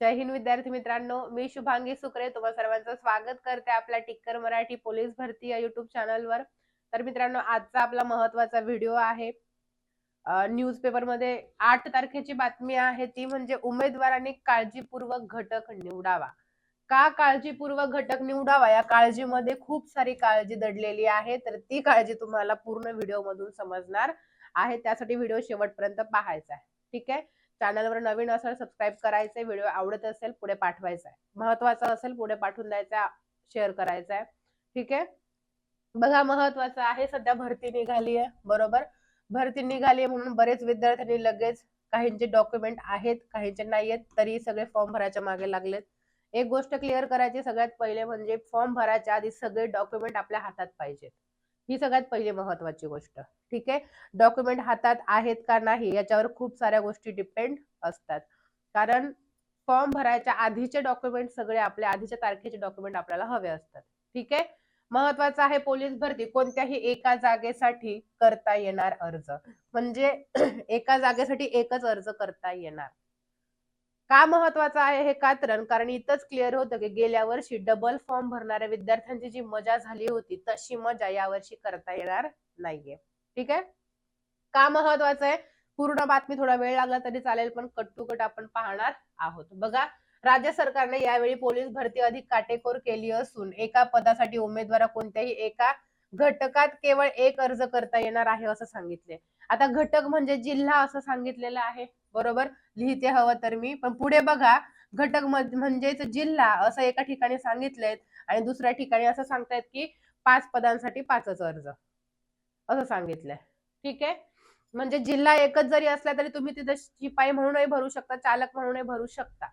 जय हिंद विद्यार्थी मित्रांनो मी शुभांगी सुकरे तुम्हा सर्वांचं स्वागत करते आपल्या टिक्कर मराठी पोलीस भरती या युट्यूब चॅनलवर तर मित्रांनो आजचा आपला महत्त्वाचा व्हिडिओ आहे. न्यूज पेपरमध्ये आठ तारखेची बातमी आहे ती म्हणजे उमेदवारांनी काळजीपूर्वक घटक निवडावा. का काळजीपूर्वक घटक निवडावा? या काळजीमध्ये खूप सारी काळजी दडलेली आहे तर ती काळजी तुम्हाला पूर्ण व्हिडिओ मधून समजणार आहे. त्यासाठी व्हिडिओ शेवटपर्यंत पाहायचा आहे. ठीक आहे? चॅनलवर नवीन असेल सबस्क्राईब करायचे व्हिडिओ आवडत असेल पुढे पाठवायचा आहे महत्वाचं असेल पुढे पाठवून द्यायचा शेअर करायचा आहे ठीक आहे? बघा महत्वाचं आहे सध्या भरती निघाली आहे बरोबर? भरती निघाली आहे म्हणून बरेच विद्यार्थ्यांनी लगेच काहींचे डॉक्युमेंट आहेत काहींचे नाही आहेत तरी सगळे फॉर्म भरायच्या मागे लागलेत. एक गोष्ट क्लिअर करायची सगळ्यात पहिले म्हणजे फॉर्म भरायच्या आधी सगळे डॉक्युमेंट आपल्या हातात पाहिजेत. ही सगळ्यात पहिली महत्वाची गोष्ट. ठीक आहे? डॉक्युमेंट हातात आहेत का नाही याच्यावर खूप साऱ्या गोष्टी डिपेंड असतात. कारण फॉर्म भरायच्या आधीचे डॉक्युमेंट सगळे आपल्या आधीच्या तारखेचे डॉक्युमेंट आपल्याला हवे असतात. ठीक आहे? महत्वाचं आहे पोलीस भरती. कोणत्याही एका जागेसाठी करता येणार अर्ज. म्हणजे एका जागेसाठी एकच अर्ज करता येणार. का महत्वाचं आहे हे कात्रण? कारण इथंच क्लिअर होतं की गेल्या वर्षी डबल फॉर्म भरणाऱ्या विद्यार्थ्यांची जी मजा झाली होती तशी मजा यावर्षी करता येणार नाहीये. ठीक आहे? का महत्वाचं आहे? पूर्ण बातमी थोडा वेळ लागला तरी चालेल पण कट टू कट आपण पाहणार आहोत. बघा राज्य सरकारने यावेळी पोलीस भरती अधिक काटेकोर केली असून एका पदासाठी उमेदवार कोणत्याही एका घटकात केवळ एक अर्ज करता येणार आहे असं सांगितले आता घटक म्हणजे जिल्हा असं सांगितलेलं आहे. बरोबर? लिहिते हवं तर मी. पण पुढे बघा घटक म्हणजेच जिल्हा असं एका ठिकाणी सांगितलंय आणि दुसऱ्या ठिकाणी असं सांगतायत की पाच पदांसाठी पाचच अर्ज. असं सांगितलंय. ठीक आहे? म्हणजे जिल्हा एकच जरी असला तरी तुम्ही तिथे शिपाई म्हणूनही भरू शकता चालक म्हणूनही भरू शकता.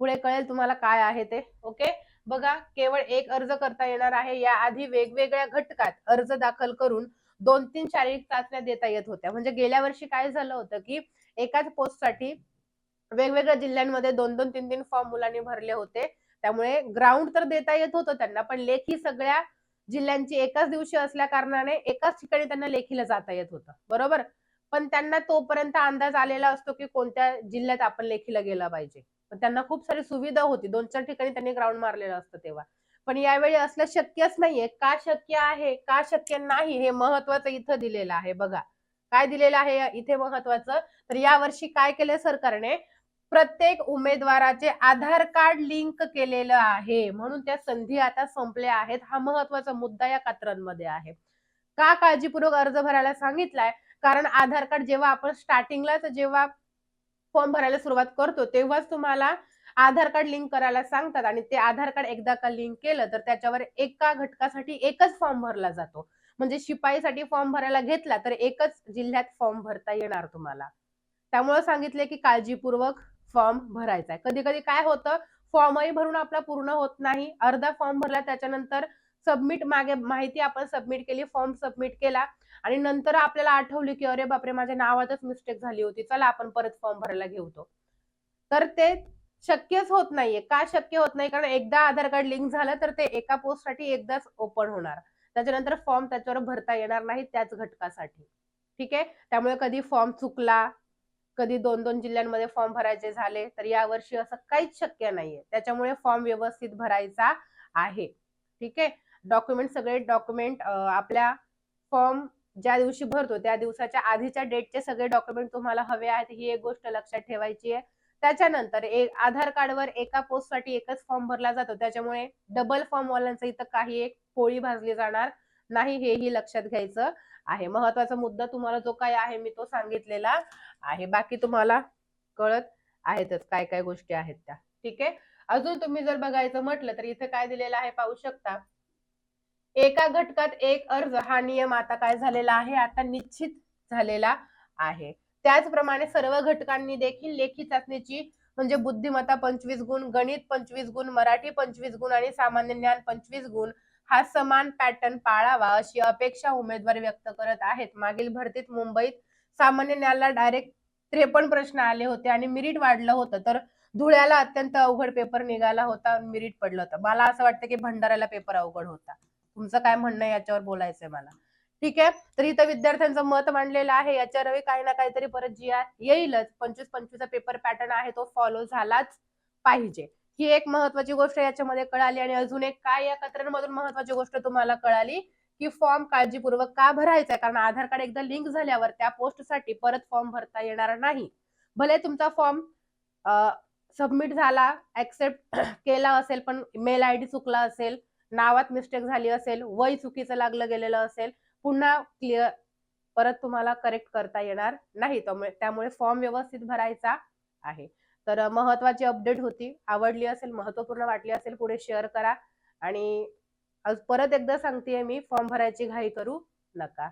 पुढे कळेल तुम्हाला काय आहे ते. ओके? बघा केवळ एक अर्ज करता येणार आहे. या आधी वेगवेगळ्या घटकात अर्ज दाखल करून दोन तीन शारीरिक चाचण्या देता येत होत्या. म्हणजे गेल्या वर्षी काय झालं होतं की एकाच पोस्टसाठी वेगवेगळ्या जिल्ह्यांमध्ये दोन दोन तीन तीन फॉर्म मुलांनी भरले होते. त्यामुळे ग्राउंड तर देता येत होतं त्यांना पण लेखी सगळ्या जिल्ह्यांची एकाच दिवशी असल्या कारणाने एकाच ठिकाणी त्यांना लेखीला जाता येत होतं. बरोबर? पण त्यांना तोपर्यंत अंदाज आलेला असतो की कोणत्या जिल्ह्यात आपण लेखीला गेला पाहिजे. पण त्यांना खूप सारी सुविधा होती. दोन चार ठिकाणी त्यांनी ग्राउंड मारलेलं असतं तेव्हा. पण यावेळी असलं शक्यच नाहीये. का शक्य आहे? का शक्य नाही? हे महत्वाचं इथं दिलेलं आहे. बघा. काय दिलेलं आहे इथे महत्वाचं? तर यावर्षी काय केलंय सरकारने? प्रत्येक उमेदवाराचे आधार कार्ड लिंक केलेलं आहे. म्हणून त्या संधी आता संपल्या आहेत. हा महत्त्वाचा मुद्दा या कात्रांमध्ये आहे. का काळजीपूर्वक अर्ज भरायला सांगितलाय? कारण आधार कार्ड जेव्हा आपण स्टार्टिंगलाच जेव्हा फॉर्म भरायला सुरुवात करतो तेव्हाच तुम्हाला आधार कार्ड लिंक करायला सांगतात. आणि ते आधार कार्ड एकदा का लिंक केलं तर त्याच्यावर एका घटकासाठी एकच फॉर्म भरला जातो. म्हणजे शिपाईसाठी फॉर्म भरायला घेतला तर एकच जिल्ह्यात फॉर्म भरता येणार तुम्हाला. त्यामुळे सांगितले की काळजीपूर्वक फॉर्म भरायचा आहे कधी कधी काय होतं फॉर्मही भरून आपला पूर्ण होत नाही. अर्धा फॉर्म भरला त्याच्यानंतर सबमिट मागे माहिती आपण सबमिट केली फॉर्म सबमिट केला आणि नंतर आपल्याला आठवली की अरे बापरे माझ्या नावातच मिस्टेक झाली होती. चला आपण परत फॉर्म भरायला घेऊतो तर ते शक्यच होत नाहीये. का शक्य होत नाही? कारण एकदा आधार कार्ड लिंक झालं तर ते एका पोस्टसाठी एकदाच ओपन होणार. त्याच्यानंतर फॉर्म त्याच्यावर भरता येणार नाही त्याच घटकासाठी. ठीक आहे? त्यामुळे कधी फॉर्म चुकला कधी दोन दोन जिल्ह्यांमध्ये फॉर्म भरायचे झाले तर या वर्षी असं काहीच शक्य नाहीये. त्याच्यामुळे फॉर्म व्यवस्थित भरायचा आहे. ठीक आहे? डॉक्युमेंट सगळे डॉक्युमेंट आपल्या फॉर्म ज्या दिवशी भरतो त्या दिवसाच्या आधीच्या डेटचे सगळे डॉक्युमेंट तुम्हाला हवे आहेत ही एक गोष्ट लक्षात ठेवायची आहे. त्याच्यानंतर एक आधार कार्डवर एका पोस्टसाठी एकच फॉर्म भरला जातो. त्याच्यामुळे डबल फॉर्म वाल्यांचं इथं काही एक पोळी भाजली जाणार नाही हेही लक्षात घ्यायचं आहे. महत्त्वाचा मुद्दा तुम्हाला जो काय आहे मी तो सांगितलेला आहे. बाकी तुम्हाला कळत आहेतच काय काय गोष्टी आहेत त्या. ठीक आहे? अजून तुम्ही जर बघायचं म्हटलं तर इथे काय दिलेलं आहे पाहू शकता. एका घटकात एक अर्ज हा नियम आता काय झालेला आहे? आता निश्चित झालेला आहे. त्याचप्रमाणे सर्व घटकांनी देखील लेखी चाचणीची म्हणजे बुद्धिमत्ता पंचवीस गुण गणित पंचवीस गुण मराठी पंचवीस गुण आणि सामान्य ज्ञान पंचवीस गुण हा समान पॅटर्न पाळावा अशी अपेक्षा उमेदवार व्यक्त करत आहेत. मागील भरतीत मुंबईत सामान्य ज्ञानला डायरेक्ट त्रेपन्न प्रश्न आले होते आणि मिरिट वाढलं होतं. तर धुळ्याला अत्यंत अवघड पेपर निघाला होता मिरिट पडलं होतं. मला असं वाटतं की भंडाऱ्याला पेपर अवघड होता. तुमचं काय म्हणणं याच्यावर बोलायचंय मला? ठीक आहे? तर इथं विद्यार्थ्यांचं मत मांडलेलं आहे. याच्यावर काही ना काहीतरी परत जी आर येईलच. पंचवीस पंचवीसचा पेपर पॅटर्न आहे तो फॉलो झालाच पाहिजे. ही एक महत्वाची गोष्ट याच्यामध्ये कळाली आणि अजून एक काय या कत्रांमधून महत्वाची गोष्ट तुम्हाला कळाली? की फॉर्म काळजीपूर्वक का भरायचा आहे? कारण आधार कार्ड एकदा लिंक झाल्यावर त्या पोस्टसाठी परत फॉर्म भरता येणार नाही. भले तुमचा फॉर्म सबमिट झाला ऍक्सेप्ट केला असेल पण मेल आय डी चुकला असेल नावात मिस्टेक झाली असेल वय चुकीचं लागलं गेलेलं असेल पुन्हा क्लिअर परत तुम्हाला करेक्ट करता येणार नाही. त्यामुळे त्यामुळे फॉर्म व्यवस्थित भरायचा आहे. तर महत्वाची अपडेट होती. आवडली असेल महत्त्वपूर्ण वाटली असेल पुढे शेअर करा. आणि परत एकदा सांगते मी फॉर्म भरायची घाई करू नका.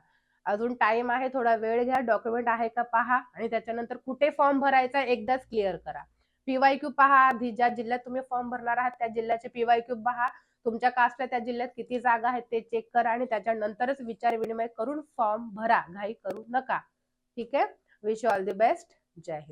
अजून टाइम आहे थोडा वेळ घ्या. डॉक्युमेंट आहे का पहा. आणि त्याच्यानंतर कुठे फॉर्म भरायचा एकदाच क्लिअर करा. पीवाय क्यू पहा. आधी ज्या जिल्ह्यात तुम्ही फॉर्म भरणार आहात त्या जिल्ह्याचे पीवाय क्यू पहा. तुमच्या कास्टला त्या जिल्ह्यात किती जागा आहेत ते चेक करा आणि त्याच्यानंतरच विचार विनिमय करून फॉर्म भरा. घाई करू नका. ठीक आहे? Wish all the best Jai Hind.